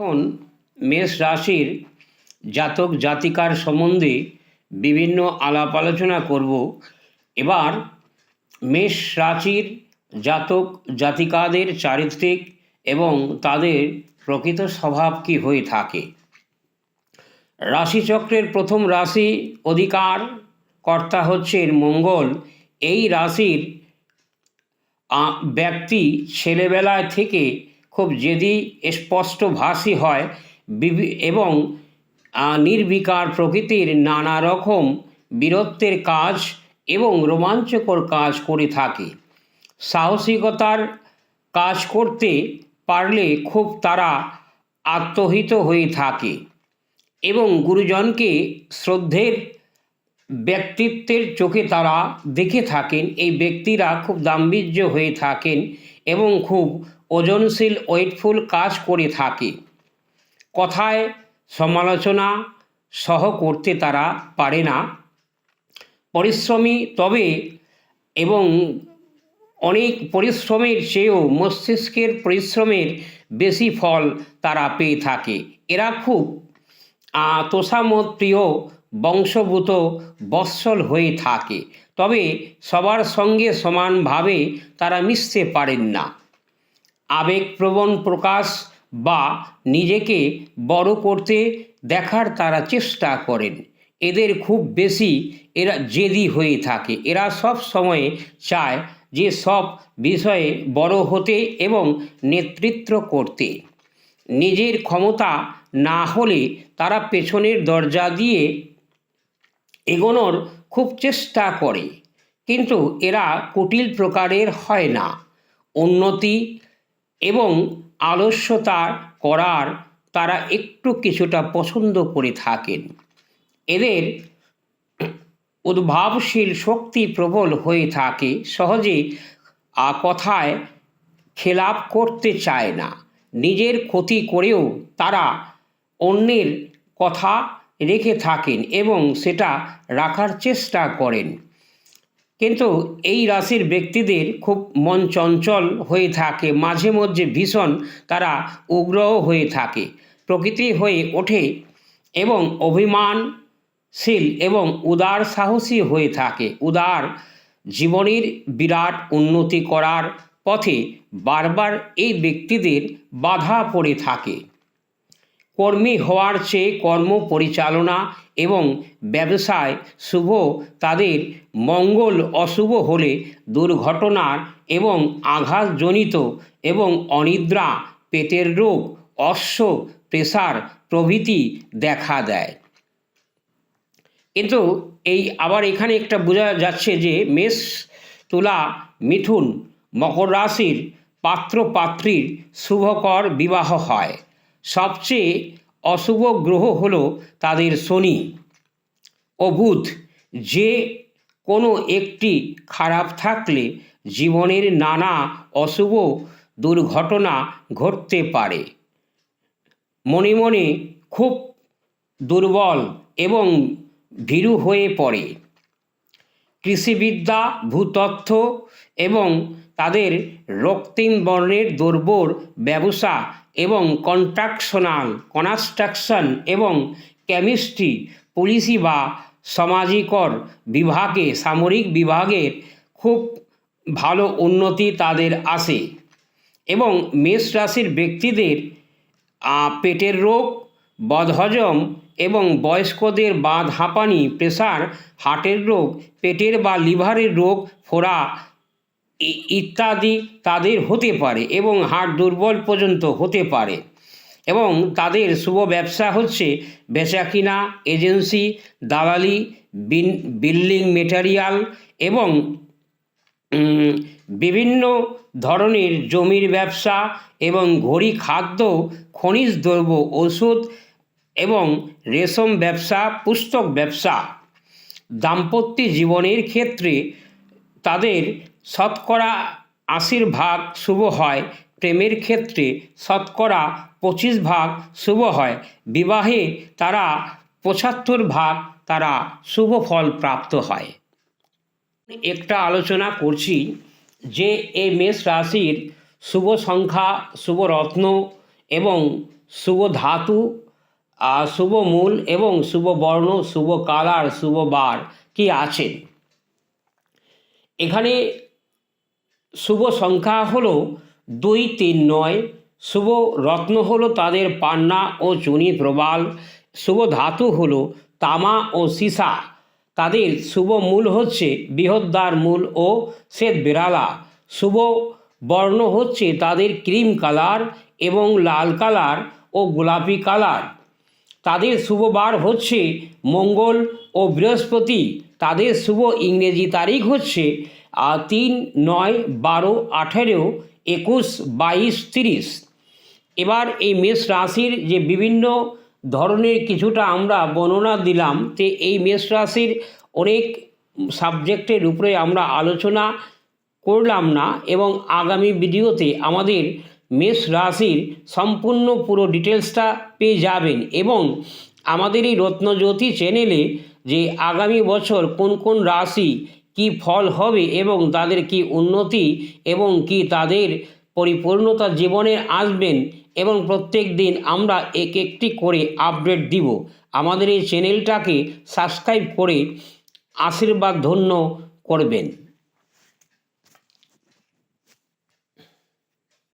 এখন মেষ রাশির জাতক জাতিকার সম্বন্ধে বিভিন্ন আলাপ আলোচনা করব। এবার মেষ রাশির জাতক জাতিকাদের চারিত্রিক এবং তাদের প্রকৃত স্বভাব কী হয়ে থাকে? রাশিচক্রের প্রথম রাশি অধিকার, কর্তা হচ্ছেন মঙ্গল। এই রাশির ব্যক্তি ছেলেবেলায় থেকে খুব জেদি স্পষ্টভাষী হয় এবং নির্বিকার প্রকৃতির নানা রকম বীরত্বের কাজ এবং রোমাঞ্চকর কাজ করে থাকে। সাহসিকতার কাজ করতে পারলে খুব তারা আত্মহিত হয়ে থাকে এবং গুরুজনকে শ্রদ্ধের ব্যক্তিত্বের চোখে তারা দেখে থাকেন। এই ব্যক্তিরা খুব দাম্ভির্য হয়ে থাকেন এবং খুব ওজনশীল ওয়েটফুল কাজ করে থাকে। কথায় সমালোচনা সহ করতে তারা পারে না। পরিশ্রমী তবে এবং অনেক পরিশ্রমের চেয়েও মস্তিষ্কের পরিশ্রমের বেশি ফল তারা পেয়ে থাকে। এরা খুব তোষামত প্রিয় বংশভূত বৎসল হয়ে থাকে। তবে সবার সঙ্গে সমানভাবে তারা মিশতে পারেন না। আবেগপ্রবণ প্রকাশ বা নিজেকে বড় করতে দেখার তারা চেষ্টা করেন। এদের খুব বেশি এরা জেদি হয়ে থাকে। এরা সব সময় চায় যে সব বিষয়ে বড় হতে এবং নেতৃত্ব করতে। নিজের ক্ষমতা না হলে তারা পেছনের দরজা দিয়ে এগোনোর খুব চেষ্টা করে। কিন্তু এরা কুটিল প্রকারের হয় না। উন্নতি এবং আলস্যতা করার তারা একটু কিছুটা পছন্দ করে থাকেন। এদের উদ্ভাবশীল শক্তি প্রবল হয়ে থাকে, সহজে কথায় খেলাপ করতে চায় না। নিজের ক্ষতি করেও তারা অন্যের কথা রেখে থাকেন এবং সেটা রাখার চেষ্টা করেন। কিন্তু এই রাশির ব্যক্তিদের খুব মন চঞ্চল হয়ে থাকে। মাঝে মধ্যে ভীষণ তারা উগ্রও হয়ে থাকে। প্রকৃতি হয়ে ওঠে এবং অভিমানশীল এবং উদার সাহসী হয়ে থাকে। উদার জীবনের বিরাট উন্নতি করার পথে বারবার এই ব্যক্তিদের বাধা পড়ে থাকে। কর্মী হওয়ার চেয়ে কর্ম পরিচালনা এবং ব্যবসায় শুভ, তাদের মঙ্গল অশুভ হলে দুর্ঘটনার এবং আঘাতজনিত এবং অনিদ্রা, পেটের রোগ, অশ্ব, প্রেসার প্রভৃতি দেখা দেয়। কিন্তু এই আবার এখানে একটা বোঝা যাচ্ছে যে মেষ, তুলা, মিথুন, মকর রাশির পাত্র পাত্রীর শুভকর বিবাহ হয়। সবচেয়ে অশুভ গ্রহ হল তাদের শনি ও বুধ। যে কোনো একটি খারাপ থাকলে জীবনের নানা অশুভ দুর্ঘটনা ঘটতে পারে। মনে মনে খুব দুর্বল এবং ভীরু হয়ে পড়ে। কৃষিবিদ্যা, ভূতত্ত্ব এবং তাদের রক্তিম বর্ণের দুর্বর ব্যবসা এবং কন্ট্রাকশনাল, কনস্ট্রাকশন এবং কেমিস্ট্রি পুলিশি বা সামাজিকর বিভাগে, সামরিক বিভাগের খুব ভালো উন্নতি তাদের আসে এবং মেষ রাশির ব্যক্তিদের পেটের রোগ, বদহজম এবং বয়স্কদের বাঁধ হাঁপানি প্রেসার হার্টের রোগ, পেটের বা লিভারের রোগ, ফোড়া ইত্যাদি তাদের হতে পারে এবং হার্ট দুর্বল পর্যন্ত হতে পারে। এবং তাদের শুভ ব্যবসা হচ্ছে বেচাকিনা এজেন্সি, দালালি বিল্ডিং মেটেরিয়াল এবং বিভিন্ন ধরনের জমির ব্যবসা এবং ঘড়ি খাদ্য, খনিজ দ্রব্য ওষুধ এবং রেশম ব্যবসা, পুস্তক ব্যবসা। দাম্পত্য জীবনের ক্ষেত্রে তাদের শতকরা আশির ভাগ শুভ হয়, প্রেমের ক্ষেত্রে শতকরা পঁচিশ ভাগ শুভ হয়। বিবাহে তারা পঁচাত্তর ভাগ তারা শুভ ফল প্রাপ্ত হয়। একটা আলোচনা করছি যে এই মেষ রাশির শুভ সংখ্যা, শুভ রত্ন এবং শুভ ধাতু শুভ মূল এবং শুভ বর্ণ, শুভ কালার, শুভ বার কি আছেন এখানে শুভ সংখ্যা হলো দুই, তিন, নয়। শুভ রত্ন হলো তাদের পান্না ও চুনি প্রবাল। শুভ ধাতু হলো তামা ও সীসা। তাদের শুভ মূল হচ্ছে বৃহদ্বার মূল ও শ্বেত বেরালা শুভ বর্ণ হচ্ছে তাদের ক্রিম কালার এবং লাল কালার ও গোলাপি কালার। তাদের শুভ বার হচ্ছে মঙ্গল ও বৃহস্পতি। তাদের শুভ ইংরেজি তারিখ হচ্ছে তিন নয় বারো আঠেরো একুশ বাইশ তিরিশ। এবার এই মেষ রাশির যে বিভিন্ন ধরনের কিছুটা আমরা বর্ণনা দিলাম যে এই মেষ রাশির অনেক সাবজেক্টের উপরে আমরা আলোচনা করলাম না এবং আগামী ভিডিওতে আমাদের মেষ রাশির সম্পূর্ণ পুরো ডিটেলসটা পেয়ে যাবেন এবং আমাদের এই রত্নজ্যোতি চ্যানেলে যে আগামী বছর কোন কোন রাশি কি ফল হবে এবং তাদের কি উন্নতি এবং কি তাদের পরিপূর্ণতা জীবনে আসবেন এবং প্রত্যেক দিন আমরা এক একটি করে আপডেট দিব। আমাদের এই চ্যানেলটাকে সাবস্ক্রাইব করে আশীর্বাদ ধন্য করবেন।